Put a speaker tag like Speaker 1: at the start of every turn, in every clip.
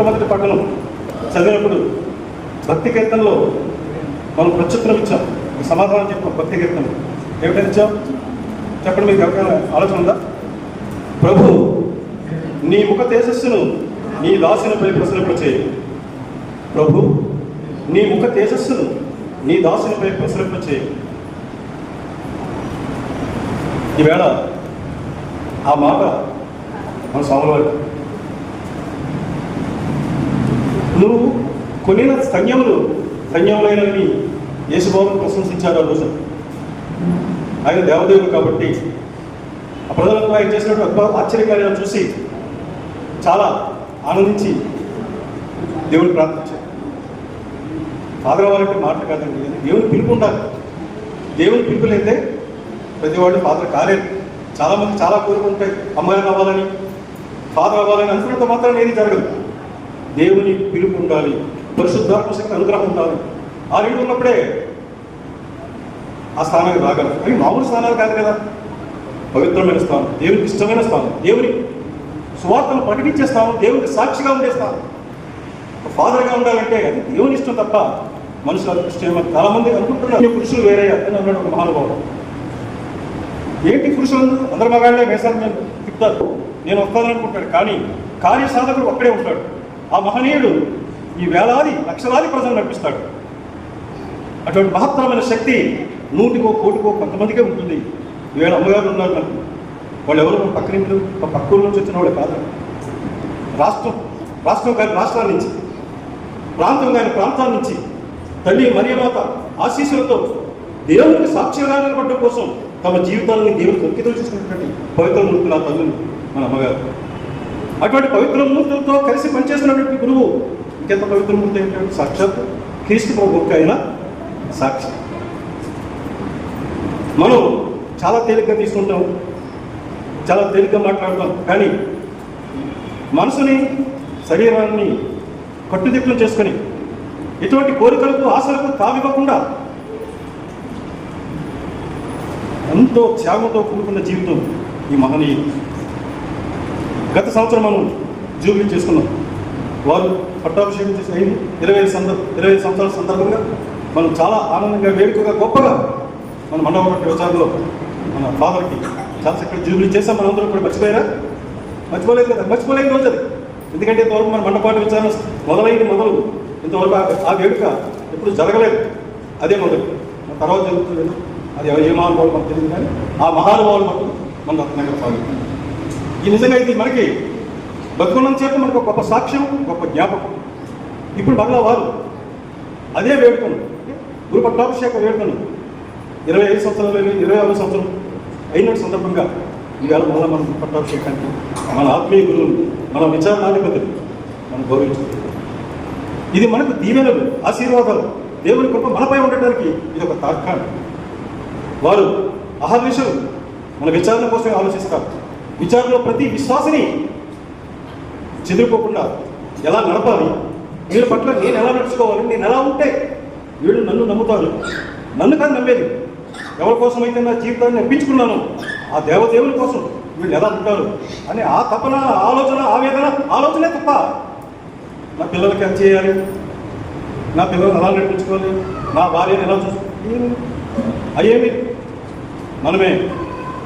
Speaker 1: మొట్టమొదటి పట్టణం చదివినప్పుడు భక్తి కీర్తనలో మనం ప్రత్యుత్తరం ఇచ్చాం. సమాధానం చెప్పాం భక్తి కీర్తన ఏమిటని ఇచ్చాం చెప్పండి మీకు ఎవరికైనా ఆలోచన ఉందా? ప్రభు నీ ముఖ తేజస్సును నీ దాసునిపై ప్రసరింపచేయి ప్రభు నీ ముఖ తేజస్సును నీ దాసునిపై ప్రసరింపచేయి ఈవేళ ఆ మాట మన స్వామివారి నువ్వు కొనిన సంయములు సంయములైనవి యేసుబాబు ప్రశంసించారు ఆ రోజు. ఆయన దేవదేవుడు కాబట్టి ఆ ప్రజలకు ఆయన చేసినటువంటి ఆశ్చర్యకార్యాలను చూసి చాలా ఆనందించి దేవుడు ప్రార్థించారు. ఫాదర్ అవ్వాలంటే మాట కాదండి దేవుని పిలుపు ఉండాలి. దేవుని పిలుపు లేదే ప్రతి వాళ్ళు ఫాదర్ కాలేదు చాలామంది చాలా కోరుకుంటాయి అమ్మాయి అవ్వాలని ఫాదర్ అవ్వాలని అనుకున్నంత మాత్రం ఏది జరగదు. దేవుని పిలుపు ఉండాలి పరిశుద్ధాత్మ శక్తి అనుగ్రహం ఉండాలి. ఆ రెండు ఉన్నప్పుడే ఆ స్థానానికి రాగలరు అవి మామూలు స్థానాలు కాదు కదా. పవిత్రమైన స్థానం దేవునికి ఇష్టమైన స్థానం దేవుని సువార్తను ప్రకటించే స్థానం దేవునికి సాక్షిగా ఉండే స్థానం. ఫాదర్గా ఉండాలంటే అది దేవుని ఇష్టం తప్ప మనుషులు ఇష్టం చాలా మంది అనుకుంటున్నారు పురుషులు వేరే అని అన్నాడు ఒక మహానుభావుడు. ఏంటి పురుషులు అందరు? మగాళ్ళే వేసాను నేను తిప్పుతారు. నేను వస్తాను అనుకుంటాడు కానీ కార్య సాధకుడు ఒక్కడే ఉంటాడు. ఆ మహనీయుడు ఈ వేలాది లక్షలాది ప్రజలు నడిపిస్తాడు. అటువంటి మహత్తరమైన శక్తి నూటికో కోటికో కొంతమందికే ఉంటుంది. వేళ అమ్మగారు ఉన్నారు నాకు వాళ్ళు ఎవరు? మన పక్క నుంచి పక్క నుంచి వచ్చిన వాళ్ళు కాదు. రాష్ట్రం రాష్ట్రం కాని రాష్ట్రాల నుంచి ప్రాంతం కాని ప్రాంతాల నుంచి తల్లి మరియమాత ఆశీస్సులతో దేవునికి సాక్ష్యంగా నిలబడడం కోసం తమ జీవితాలను దేవునికి అంకితం చేసినటువంటి పవిత్ర మృతులు ఆ తల్లిని మన అమ్మగారు. అటువంటి పవిత్ర మూర్తులతో కలిసి పనిచేసినటువంటి గురువు ఇంకెంత పవిత్ర మూర్తి ఏంటంటే సాక్షాత్ క్రీస్తు ప్రభు అయిన సాక్షి. మనం చాలా తేలిగ్గా తీసుకుంటాం చాలా తేలిగ్గా మాట్లాడతాం కానీ మనసుని శరీరాన్ని కట్టుదిట్టం చేసుకొని ఎటువంటి కోరికలకు ఆశలకు తావివ్వకుండా ఎంతో త్యాగంతో కూడుకున్న జీవితం ఈ మహనీయులు. గత సంవత్సరం మనం జూబ్లీ చేసుకున్నాం. వారు పట్టాభిషేకం చేసి అయింది. ఇరవై ఐదు సందర్భ ఇరవై ఐదు సంవత్సరాల సందర్భంగా మనం చాలా ఆనందంగా వేడుకగా గొప్పగా మన మండపం వ్యవసాయంలో మన ఫాదర్కి చాలా చక్కటి జూబ్లీ చేసాం మన అందరం కూడా మర్చిపోయారా? మర్చిపోలేదు కదా? మర్చిపోలేని రోజు అది. ఎందుకంటే ఇంతవరకు మన మండపాటి విచారణ మొదలైంది మొదలు. ఇంతవరకు ఆ- వేడుక ఎప్పుడు జరగలేదు. అదే మొదలు. మన తర్వాత జరుగుతుంది అది ఎవరు ఏ మహానుభావులు మనకు తెలియదు కానీ ఆ మహానుభావులు మనకు మన రత్నగర ఫాదర్ ఈ నిజంగా ఇది మనకి బతుకున్నంత చేత మనకు గొప్ప సాక్ష్యం గొప్ప జ్ఞాపకం. ఇప్పుడు మరలా వారు అదే వేడుకను గురు పట్టాభిషేక వేడుకను ఇరవై ఐదు సంవత్సరాలు ఇరవై ఆరు సంవత్సరం అయిన సందర్భంగా ఈవేళ మళ్ళా మనం గురు పట్టాభిషేకానికి మన ఆత్మీయ గురువులు మన విచారణాధిపతులు మనం గౌరవించాలి ఇది మనకు దీవెనలు ఆశీర్వాదాలు దేవుని కృప మనపై ఉండటానికి ఇది ఒక తార్కాణం. వారు అహర్నిశలు మన విచారణ కోసమే ఆలోచిస్తారు. విచారణలో ప్రతి విశ్వాసని చెదిరిపోకుండా ఎలా నడపాలి? వీళ్ళ పట్ల నేను ఎలా నడుచుకోవాలి? నేను ఎలా ఉంటే వీళ్ళు నన్ను నమ్ముతారు? నన్ను కాదు నమ్మేది. ఎవరి కోసం అయితే నా జీవితాన్ని నప్పించుకున్నాను ఆ దేవదేవుని కోసం వీళ్ళు ఎలా ఉంటారు? అని ఆ తపన ఆలోచన ఆవేదన ఆలోచనే తప్ప నా పిల్లలకి ఎంత చేయాలి. నా పిల్లల్ని ఎలా నడిపించుకోవాలి? నా భార్యను ఎలా చూసుకోవాలి? అయ్యేమి మనమే.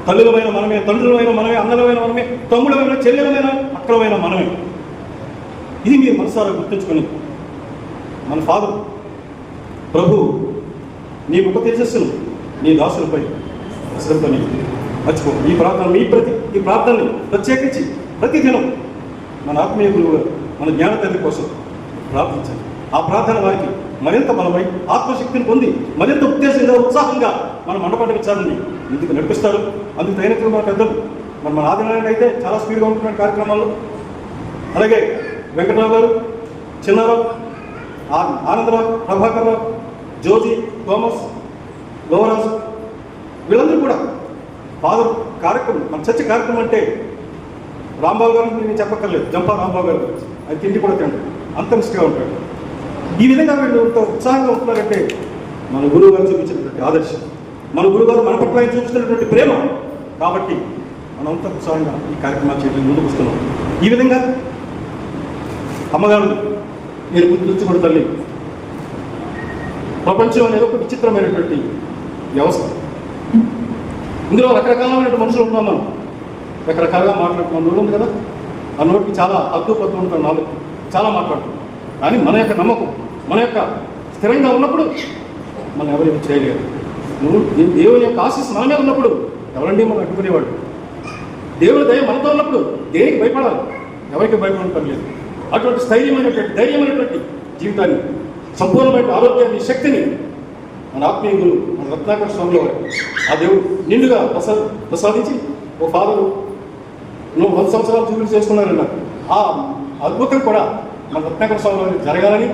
Speaker 1: తల్లులమైన మనమే తండ్రులమైన మనమే అన్నలమైన మనమే తమ్ముడమైన చెల్లెలమైన అక్కలమైన మనమే. ఇది మీరు మనసారా గుర్తుంచుకొని మన ఫాదర్ ప్రభు నీ ముఖ తేజస్సును నీ దాసులపై శ్రద్ధని మర్చిపో. ఈ ప్రార్థన మీ ప్రతి ఈ ప్రార్థనని ప్రత్యేకించి ప్రతిదినం మన ఆత్మీయ గురువు మన జ్ఞాన తల్లి కోసం ప్రార్థించండి. ఆ ప్రార్థన వారికి మరింత బలమై ఆత్మశక్తిని పొంది మరింత ఉత్తేజంగా ఉత్సాహంగా మన మండపంట ఇచ్చారండి ఇందుకు నడిపిస్తారు? అందుకు తగినట్లు మన పెద్దలు. మన మన ఆదినారాయణ అయితే చాలా స్పీడ్గా ఉంటున్న కార్యక్రమాల్లో అలాగే వెంకటరావు గారు చిన్నారావు ఆ- ఆనందరావు ప్రభాకర్ రావు జోజి థోమస్ లోవరాజు వీళ్ళందరూ కూడా ఫాదర్ కార్యక్రమం మన చర్చ కార్యక్రమం అంటే రాంబాబు గారు నేను చెప్పక్కర్లేదు. జంపా రాంబాబు గారు. అది తిండి కూడా తింటాడు అంత నిష్ఠగా ఉంటాడు ఈ విధంగా వీళ్ళు ఇంత ఉత్సాహంగా ఉంటున్నారంటే మన గురువు గారు చూపించినటువంటి ఆదర్శం. మన గురుగారు మన పట్ల ఆయన చూపిస్తున్నటువంటి ప్రేమ. కాబట్టి మనంతా ఉత్సాహంగా ఈ కార్యక్రమాలు చేయడం ముందుకు వస్తున్నాం. ఈ విధంగా అమ్మగారు నేను గుర్తుంచుకున్న తల్లి. ప్రపంచం అనేది ఒక విచిత్రమైనటువంటి వ్యవస్థ. ఇందులో రకరకాలైనటువంటి మనుషులు ఉన్నాం మనం. రకరకాలుగా మాట్లాడుతున్నాం ఉంది కదా? ఆ నోటికి చాలా అద్భుతం ఉంటాం నాలుగు. చాలా మాట్లాడుతున్నాం. కానీ మన యొక్క నమ్మకం మన యొక్క స్థిరంగా ఉన్నప్పుడు మనం ఎవరు చేయలేరు. దేవుని యొక్క ఆశీస్ మన మీద ఉన్నప్పుడు ఎవరండి మనం అడ్డుకునేవాడు దేవుని దయ మనతో ఉన్నప్పుడు దేనికి భయపడాలి? ఎవరికి భయపడడం పని లేదు. అటువంటి స్థైర్యమైనటువంటి ధైర్యమైనటువంటి జీవితాన్ని సంపూర్ణమైన ఆరోగ్యాన్ని శక్తిని మన ఆత్మీయ గురువు మన రత్నాకర స్వామి వారు ఆ దేవుడు నిండుగా ప్రసా ప్రసాదించి ఓ ఫాదరు నువ్వు వంద సంవత్సరాలు చూపులు చేసుకున్నారన్న ఆ అద్భుతం కూడా మన రత్నాకర స్వామి వారికి జరగాలని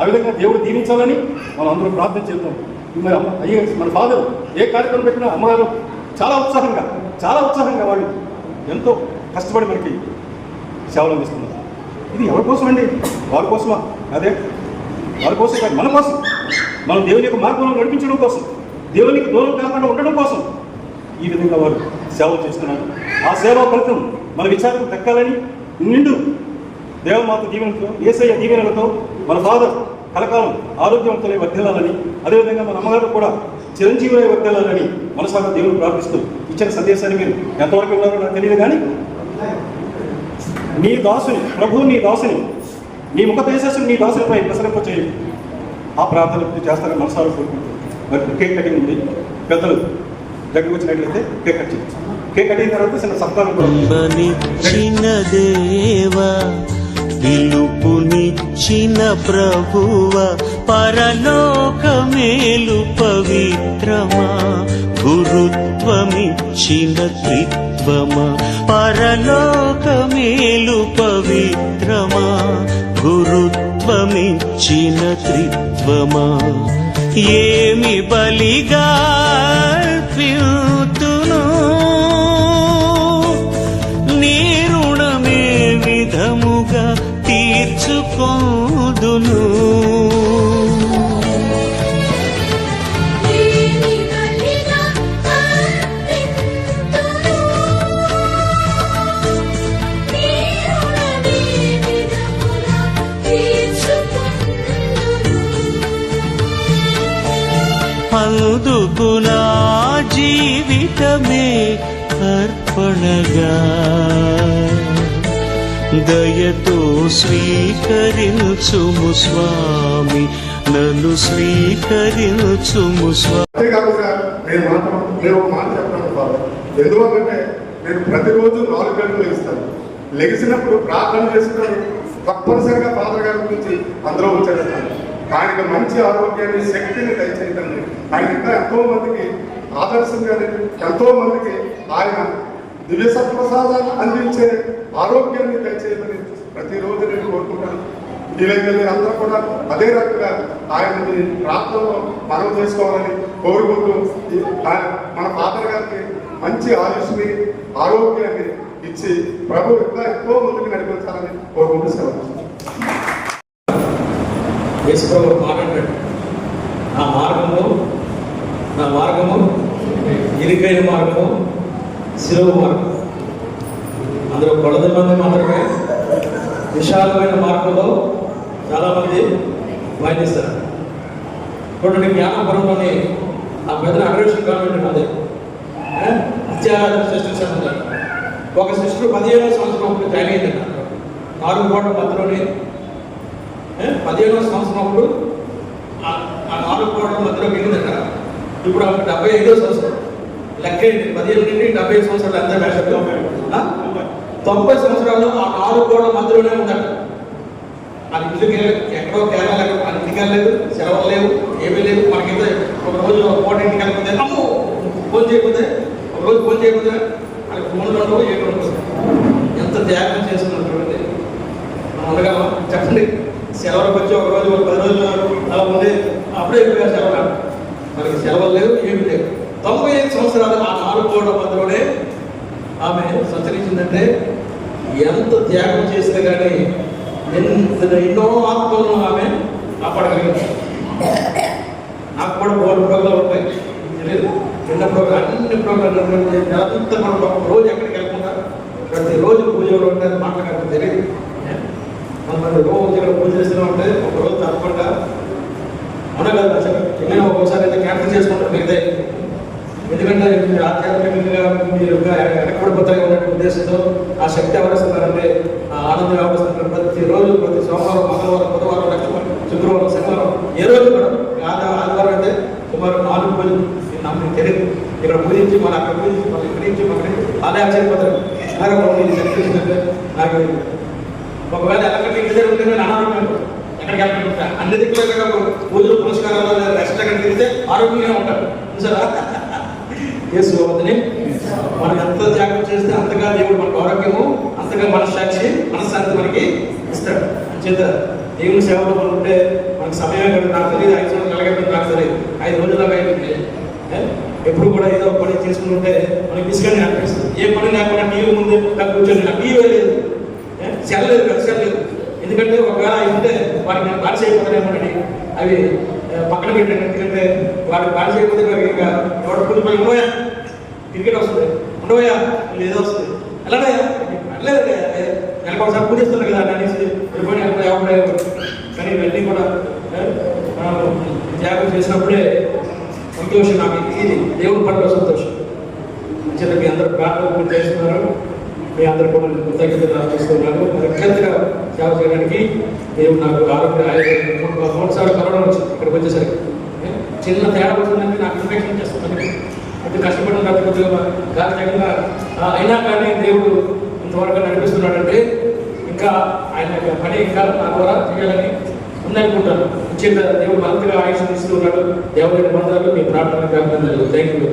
Speaker 1: ఆ విధంగా దేవుడు దీవించాలని మనం అందరం ప్రార్థన చేద్దాం. మన అయ్యే మన ఫాదర్ ఏ కార్యక్రమం పెట్టినా అమ్మగారు చాలా ఉత్సాహంగా చాలా ఉత్సాహంగా వాళ్ళు ఎంతో కష్టపడి మనకి సేవలు అందిస్తున్నారు. ఇది ఎవరి కోసం అండి వారి కోసమా? అదే వారి కోసం కాదు మన కోసం. మనం దేవుని యొక్క మార్గంలో నడిపించడం కోసం దేవునికి దూరం కాకుండా ఉండడం కోసం ఈ విధంగా వారు సేవలు చేస్తున్నారు. ఆ సేవా ఫలితం మన విచారకు దక్కాలని నిండు దేవమాత దీవెనతో ఏసయ్య దీవెనలతో మన ఫాదర్ కలకాలం ఆరోగ్యవంతులై వర్ధిల్లాలని అదేవిధంగా మన అమ్మగారు కూడా చిరంజీవులై వర్ధిల్లాలని మనసాగా దేవుడు ప్రార్థిస్తూ ఇచ్చిన సందేశాన్ని మీరు ఎంతవరకు ఉన్నారో నాకు తెలియదు కానీ నీ దాసుని ప్రభు నీ దాసుని నీ ముఖ తేజస్సుని నీ దాసునిపై ప్రసరింప చేయి. ఆ ప్రార్థన చేస్తారని మనసారా కోరుకుంటూ మరి కేక్ కటింగ్ ఉంది. పెద్దలు దగ్గరికి వచ్చినట్లయితే కేక్ కట్ చేయొచ్చు కేక్ కటింగ్ తర్వాత చిన్న సత్కారం కూడా
Speaker 2: దేవా పిలుపునిచ్చిన ప్రభువ పరలోకమేలు పవిత్రమా? గురుత్వమిచ్చిన త్రిత్వమా? పరలోకమేలు పవిత్రమా? గురుత్వమిచ్చిన త్రిత్వమా? ఏమి బలిగా అర్పితును తీర్చుకోదును
Speaker 3: దేవి
Speaker 2: అందుకునా జీవితమే అర్పణగా. దయతో స్వీకరించుము స్వామి. నన్ను స్వీకరించుము స్వామి
Speaker 4: అంతేకాకుండా నేను మాట నేను ఒక మాట చెప్పాను బాబు. ఎందుకంటే నేను ప్రతిరోజు నాలుగు గంటలు లెగిస్తాను లెగిసినప్పుడు ప్రార్థన చేసుకుని తప్పనిసరిగా ఫాదర్ గారి గురించి అందరూ వచ్చేస్తాను ఆయనకు మంచి ఆరోగ్యాన్ని శక్తిని దయచేయటండి. ఆయన ఇంకా ఎంతో మందికి ఆదర్శంగా ఎంతో మందికి ఆయన దివ్య సత్ప్రసాదాన్ని అందించే ఆరోగ్యాన్ని ప్రతిరోజు నేను కోరుకుంటాను. వీలైతే అందరూ కూడా అదే రకంగా ఆయనని ప్రాంతంలో మనం చేసుకోవాలని కోరుకుంటూ మన ఫాదర్ గారికి మంచి ఆయుష్ని ఆరోగ్యాన్ని ఇచ్చి ప్రభు ఇంకా ఎక్కువ ముందుకు నడిపించాలని కోరుకుంటూ సెలవు
Speaker 5: యేసుప్రభు ఒక నా మార్గము నా మార్గము ఇరుకైన మార్గము శిలువ మార్గం. అందులో కొలది మంది మాత్రమే. విశాలమైన మార్గంలో చాలామంది పయనిస్తారు. ఇప్పుడు జ్ఞానపురంలోని ఆ పెద్ద అగ్రేషన్ గవర్నమెంట్ ఉంది ఏ? అత్యాచార సిస్టర్స్ అని ఒక సిస్టర్ పదిహేనో సంవత్సరం అప్పుడు జాయిన్ అయిందంట నాలుగు కోట్ల మధ్యలోనే పదిహేనో సంవత్సరం అప్పుడు ఆ- నాలుగు కోట్ల మధ్యలో వెళ్ళిందట ఇప్పుడు ఆమె డెబ్బై ఐదో సంవత్సరం. లెక్క అయింది పదిహేను నుండి డెబ్బై ఐదు సంవత్సరాలు ఎంత వేషంలో తొంభై సంవత్సరాలు ఆ నాలుగు కోట్ల మధ్యలోనే ఉన్నాడు అది ఇంటికి ఎక్కడో కేరళ లేక మన ఇంటికి వెళ్ళలేదు సెలవులు లేవు ఏమీ లేవు. మనకైతే ఒక రోజు ఒక పూట ఇంటికి వెళ్ళిపోతే అమ్ము! ఫోన్ చేయకపోతే ఒక రోజు ఫోన్ చేయకపోతే అది ఫోన్లో ఉండవు ఏమి ఉండవు ఎంత త్యాగం చేస్తున్నారు చూడండి. మనం ఉండగలం చెప్పండి. సెలవులకు వచ్చి ఒక రోజు ఒక పది రోజులు అలా ఉండే అప్పుడే అయిపోయారు సెలవులు. మనకి సెలవులు లేవు ఏమి లేవు. తొంభై ఐదు సంవత్సరాలు ఆ నాలుగు కోట్ల మధ్యలోనే ఆమె సంచరించిందంటే ఎంత త్యాగం చేస్తే కానీ ఎంత ఎన్నో ఆత్మలను ఆమె కాపాడగలిగింది. నాకు కూడా బోర్డు ప్రోగ్రాలు ఉంటాయి. తెలియదు చిన్న ప్రోగ్రాం అన్ని ప్రోగ్రాలు అంత మనం ఒక రోజు ఎక్కడికి వెళ్ళకుండా ప్రతిరోజు పూజలు ఉంటారు మాట్లాడటం తెలియదు మన రోజు పూజ చేస్తూనే ఉంటే ఒక రోజు తప్పకుండా అవునా కదా అసలు అయితే క్యాన్సిల్ చేసుకుంటారు. మిగతా ఎందుకంటే మీరు ఆధ్యాత్మికంగా మీరు ఇంకా వెనకబడిపోతాయి ఉన్న ఉద్దేశంతో ఆ శక్తి ఎవరిస్తున్నారంటే ఆ ఆనందం ఎవరిస్తున్నారు ప్రతిరోజు ప్రతి సోమవారం మంగళవారం బుధవారం శుక్రవారం శనివారం ఏ రోజు కూడా ఆదివారం అంటే సుమారు నాలుగు పూజలు ఇది నాకు తెలియదు ఇక్కడ పూజించి మన అక్కడ పూజించి మన ఇక్కడి నుంచి మన అదే ఆశ్చర్యపోతారు నాకు నాకు ఒకవేళ ఎక్కడికి ఇంటి దగ్గర ఉంటే నేను అనారోగ్యం ఎక్కడికి వెళ్ళకుండా అన్ని దిక్కులు పూజలు పురస్కారాలు రెస్ట్ అక్కడ తిరిగితే ఆరోగ్యంగా ఉంటారు చూసారా యేసు వద్దని మనం ఎంత త్యాగం చేస్తే అంతగా దేవుడు మనకు ఆరోగ్యము అంతగా మనస్సాక్షి మనశ్శాంతి మనకి ఇస్తాడు. చేత దేవుని సేవలో మనం ఉంటే మనకు సమయం కూడా నాకు తెలియదు ఐదు సంవత్సరాలు కలగడం నాకు తెలియదు ఐదు రోజులుగా అయిపోయింది. ఎప్పుడు కూడా ఏదో ఒక పని చేసుకుని ఉంటే మనకి ఇసుకని అనిపిస్తుంది. ఏ పని లేకుండా టీవీ ముందు నాకు కూర్చొని నాకు టీవీ లేదు. ఏ? సెల్ ఎందుకంటే ఒకవేళ ఉంటే వాడికి నేను బానిస చేయకపోతానేమోనని అవి పక్కన పెట్టాను. ఎందుకంటే వారికి బానిస చేయకపోతే వారికి ఇంకా క్రికెట్ వస్తుంది. ఉండవయా ఏదో వస్తుంది. ఎలాడయా వెళ్ళలేదు నెలకు ఒకసారి పూజ పూజిస్తున్నారు కదా అనేసి వెళ్ళిపోయి ఎక్కడ ఎవరు కానీ ఇవన్నీ కూడా త్యాగం చేసినప్పుడే సంతోషం నాకు. ఇది దేవుడి పట్ల సంతోషం. చిన్న మీ అందరు ప్రార్థన చేస్తున్నారు. మీ అందరు కూడా నేను కృతజ్ఞతలు అర్పిస్తున్నాను. అత్యంతగా సేవ చేయడానికి దేవుడు నాకు ఆరోగ్య ఆరోగ్యం మూడు సార్లు కరోనా వచ్చింది. ఇక్కడికి వచ్చేసరికి. చిన్న తేడా వచ్చిందంటే నాకు ఇన్ఫెక్షన్ చేస్తుంది ఇంత కష్టపడిన తర్వాత కొద్దిగా అయినా కానీ దేవుడు ఇంతవరకు నడిపిస్తున్నాడంటే ఇంకా ఆయన పని ఇంకా నా ద్వారా చేయాలని ఉందనుకుంటాను. ముఖ్యంగా దేవుడు అంతగా ఆయుష్ ఇస్తున్నాడు దేవుడి మంత్రాలు మీ ప్రార్థన థ్యాంక్ యూ